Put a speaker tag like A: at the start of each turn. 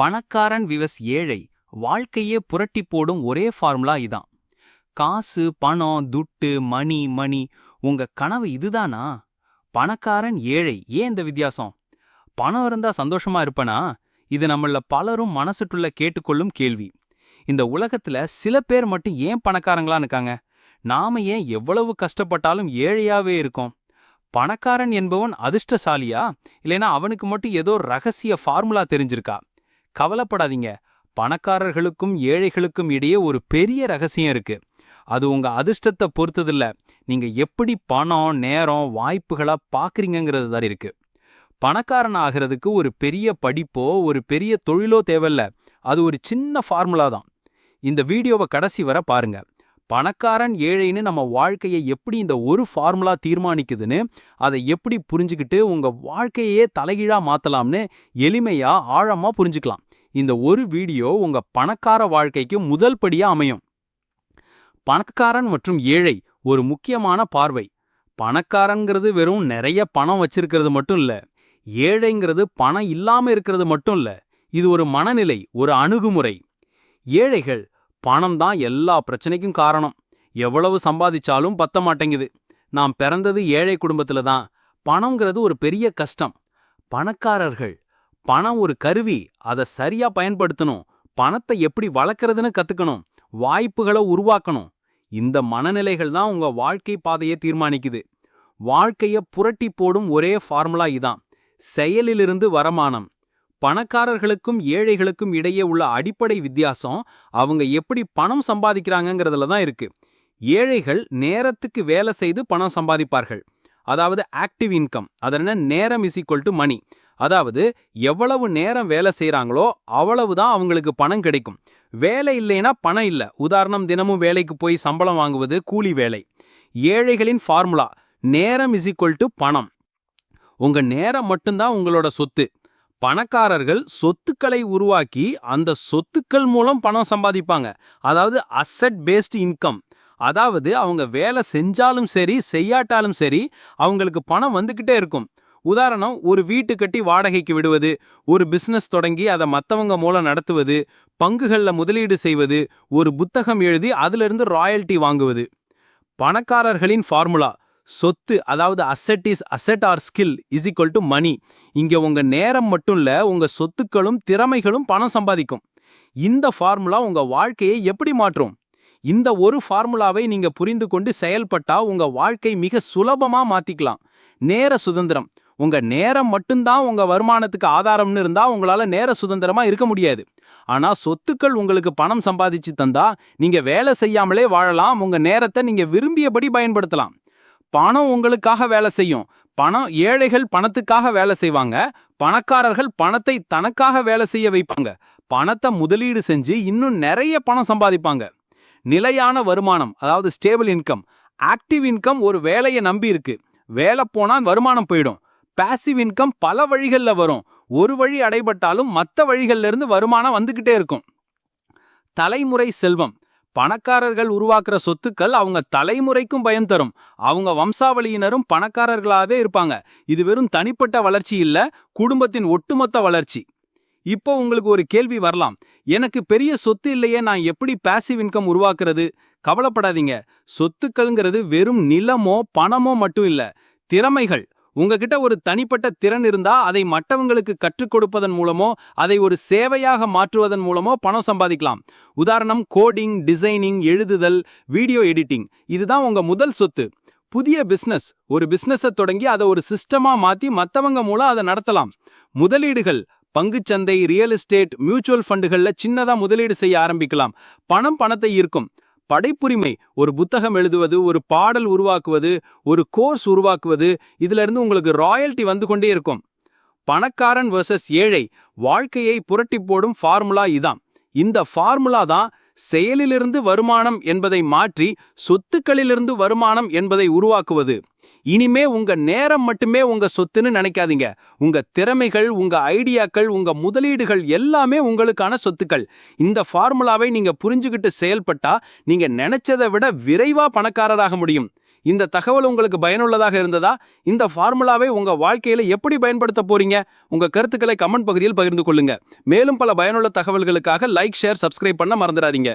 A: பணக்காரன் விவஸ் ஏழை வாழ்க்கையே புரட்டி போடும் ஒரே ஃபார்முலா இதான். காசு பணம் துட்டு மணி மணி உங்க கனவு இதுதானா? பணக்காரன் ஏழை ஏன் இந்த வித்தியாசம்? பணம் இருந்தா சந்தோஷமா இருப்பனா? இது நம்மள பலரும் மனசுட்டுள்ள கேட்டுக்கொள்ளும் கேள்வி. இந்த உலகத்துல சில பேர் மட்டும் ஏன் பணக்காரங்களா இருக்காங்க? நாம ஏன் எவ்வளவு கஷ்டப்பட்டாலும் ஏழையாவே இருக்கோம்? பணக்காரன் என்பவன் அதிர்ஷ்டசாலியா? இல்லைனா அவனுக்கு மட்டும் ஏதோ ரகசிய ஃபார்முலா தெரிஞ்சிருக்கா? கவலைப்படாதீங்க. பணக்காரர்களுக்கும் ஏழைகளுக்கும் இடையே ஒரு பெரிய ரகசியம் இருக்கு. அது உங்க அதிர்ஷ்டத்தை பொறுத்ததில்ல. நீங்க எப்படி பணம் நேரம் வாய்ப்புகளா பாக்குறீங்கிறது தான் இருக்கு. பணக்காரன் ஆகிறதுக்கு ஒரு பெரிய படிப்போ ஒரு பெரிய தொழிலோ தேவையில்ல. அது ஒரு சின்ன ஃபார்முலா தான். இந்த வீடியோவை கடைசி வர பாருங்க. பணக்காரன் ஏழைன்னு நம்ம வாழ்க்கையை எப்படி இந்த ஒரு ஃபார்முலா தீர்மானிக்குதுன்னு அதை எப்படி புரிஞ்சுக்கிட்டு உங்க வாழ்க்கையே தலைகீழா மாத்தலாம்னு எளிமையா ஆழமா புரிஞ்சுக்கலாம். இந்த ஒரு வீடியோ உங்க பணக்கார வாழ்க்கைக்கு முதல் படியா அமையும். பணக்காரன் மற்றும் ஏழை ஒரு முக்கியமான பார்வை. பணக்காரங்கிறது வெறும் நிறைய பணம் வச்சிருக்கிறது மட்டும் இல்ல ஏழைங்கிறது பணம் இல்லாம இருக்கிறது மட்டும் இல்ல இது ஒரு மனநிலை ஒரு அணுகுமுறை. ஏழைகள் பணம் தான் எல்லா பிரச்சனைக்கும் காரணம். எவ்வளவு சம்பாதிச்சாலும் பத்த மாட்டேங்குது. நாம் பிறந்தது ஏழை குடும்பத்துல தான். பணங்கிறது ஒரு பெரிய கஷ்டம். பணக்காரர்கள் பணம் ஒரு கருவி. அதை சரியா பயன்படுத்தணும். பணத்தை எப்படி வளர்க்கறதுன்னு கத்துக்கணும். வாய்ப்புகளை உருவாக்கணும். இந்த மனநிலைகள் தான் உங்க வாழ்க்கை பாதையை தீர்மானிக்குது. வாழ்க்கைய புரட்டி போடும் ஒரே ஃபார்முலா இதான். செயலிலிருந்து வரமானம். பணக்காரர்களுக்கும் ஏழைகளுக்கும் இடையே உள்ள அடிப்படை வித்தியாசம் அவங்க எப்படி பணம் சம்பாதிக்கிறாங்கிறதுல தான் இருக்கு. ஏழைகள் நேரத்துக்கு வேலை செய்து பணம் சம்பாதிப்பார்கள். அதாவது ஆக்டிவ் இன்கம் அதன நேரம் இஸ் ஈக்குவல் டு மணி அதாவது எவ்வளவு நேரம் வேலை செய்கிறாங்களோ அவ்வளவுதான் அவங்களுக்கு பணம் கிடைக்கும். வேலை இல்லைன்னா பணம் இல்ல. உதாரணம் தினமும் வேலைக்கு போய் சம்பளம் வாங்குவது கூலி வேலை. ஏழைகளின் ஃபார்முலா நேரம் இஸ் ஈக்குவல் டு பணம். உங்க நேரம் மட்டும்தான் உங்களோட சொத்து. பணக்காரர்கள் சொத்துக்களை உருவாக்கி அந்த சொத்துக்கள் மூலம் பணம் சம்பாதிப்பாங்க. அதாவது அசெட் பேஸ்டு இன்கம் அதாவது அவங்க வேலை செஞ்சாலும் சரி செய்யாட்டாலும் சரி அவங்களுக்கு பணம் வந்துக்கிட்டே இருக்கும். உதாரணம் ஒரு வீட்டு கட்டி வாடகைக்கு விடுவது ஒரு பிசினஸ் தொடங்கி அதை மத்தவங்க மூலம் நடத்துவது பங்குகளில் முதலீடு செய்வது ஒரு புத்தகம் எழுதி அதிலிருந்து ராயல்ட்டி வாங்குவது. பணக்காரர்களின் ஃபார்முலா சொத்து அதாவது asset is asset or skill is equal to money இங்க உங்க நேரம் மட்டும் இல்லை உங்க சொத்துக்களும் திறமைகளும் பணம் சம்பாதிக்கும். இந்த ஃபார்முலா உங்க வாழ்க்கையை எப்படி மாற்றும்? இந்த ஒரு ஃபார்முலாவை நீங்க புரிந்து கொண்டு செயல்பட்டா உங்க வாழ்க்கை மிக சுலபமா மாத்திக்கலாம். நேர சுதந்திரம். உங்க நேரம் மட்டும்தான் உங்க வருமானத்துக்கு ஆதாரம்னு இருந்தா உங்களால நேர சுதந்திரமா இருக்க முடியாது. ஆனா சொத்துக்கள் உங்களுக்கு பணம் சம்பாதிச்சு தந்தா நீங்க வேலை செய்யாமலே வாழலாம் உங்க நேரத்தை நீங்க விரும்பியபடி பயன்படுத்தலாம். பணம் உங்களுக்காக வேலை செய்யும். பணம் ஏழைகள் பணத்துக்காக வேலை செய்வாங்க. பணக்காரர்கள் பணத்தை தனக்காக வேலை செய்ய வைப்பாங்க. பணத்தை முதலீடு செஞ்சு இன்னும் நிறைய பணம் சம்பாதிப்பாங்க. நிலையான வருமானம் அதாவது ஸ்டேபிள் இன்கம் ஆக்டிவ் இன்கம் ஒரு வேலையை நம்பி இருக்கு. வேலை போனால் வருமானம் போயிடும். பாசிவ் இன்கம் பல வழிகளில் வரும். ஒரு வழி அடைபட்டாலும் மற்ற வழிகள்ல இருந்து வருமானம் வந்துகிட்டே இருக்கும். தலைமுறை செல்வம். பணக்காரர்கள் உருவாக்குற சொத்துக்கள் அவங்க தலைமுறைக்கும் பயன் தரும். அவங்க வம்சாவளியினரும் பணக்காரர்களாவே இருப்பாங்க. இது வெறும் தனிப்பட்ட வளர்ச்சி இல்ல குடும்பத்தின் ஒட்டுமொத்த வளர்ச்சி. இப்போ உங்களுக்கு ஒரு கேள்வி வரலாம். எனக்கு பெரிய சொத்து இல்லையே நான் எப்படி பேசிவ் இன்கம் உருவாக்குறது? கவலைப்படாதீங்க. சொத்துக்கள்ங்கிறது வெறும் நிலமோ பணமோ மட்டும் இல்ல திறமைகள். உங்ககிட்ட ஒரு தனிப்பட்ட திறன் இருந்தா அதை மற்றவங்களுக்கு கற்றுக் கொடுப்பதன் மூலமோ அதை ஒரு சேவையாக மாற்றுவதன் மூலமோ பணம் சம்பாதிக்கலாம். உதாரணம் கோடிங் டிசைனிங் எழுதுதல் வீடியோ எடிட்டிங் இதுதான் உங்க முதல் சொத்து. புதிய பிஸ்னஸ் ஒரு பிஸ்னஸை தொடங்கி அதை ஒரு சிஸ்டமா மாத்தி மற்றவங்க மூலம் அதை நடத்தலாம். முதலீடுகள். பங்குச்சந்தை ரியல் எஸ்டேட் மியூச்சுவல் ஃபண்டுகளில் சின்னதாக முதலீடு செய்ய ஆரம்பிக்கலாம். பணம் பணத்தை ஈர்க்கும். படைப்புரிமை ஒரு புத்தகம் எழுதுவது ஒரு பாடல் உருவாக்குவது ஒரு கோர்ஸ் உருவாக்குவது இதுல இருந்து உங்களுக்கு ராயல்ட்டி வந்து கொண்டே இருக்கும். பணக்காரன் வர்சஸ் ஏழை வாழ்க்கையை புரட்டி போடும் ஃபார்முலா இதான். இந்த ஃபார்முலா தான் செயலிலிருந்து வருமானம் என்பதை மாற்றி சொத்துக்களிலிருந்து வருமானம் என்பதை உருவாக்குவது. இனிமே உங்க நேரம் மட்டுமே உங்க சொத்துன்னு நினைக்காதீங்க. உங்க திறமைகள் உங்க ஐடியாக்கள் உங்க முதலீடுகள் எல்லாமே உங்களுக்கான சொத்துக்கள். இந்த ஃபார்முலாவை நீங்க புரிஞ்சுகிட்டு செயல்பட்டா நீங்க நினைச்சதை விட விரைவா பணக்காரராக முடியும்.
B: இந்த தகவல் உங்களுக்கு பயனுள்ளதாக இருந்ததா? இந்த ஃபார்முலாவை உங்கள் வாழ்க்கையில் எப்படி பயன்படுத்த போறீங்க? உங்கள் கருத்துக்களை கமெண்ட் பகுதியில் பகிர்ந்து கொள்ளுங்க. மேலும் பல பயனுள்ள தகவல்களுக்காக லைக் ஷேர் சப்ஸ்கிரைப் பண்ண மறந்துடாதீங்க.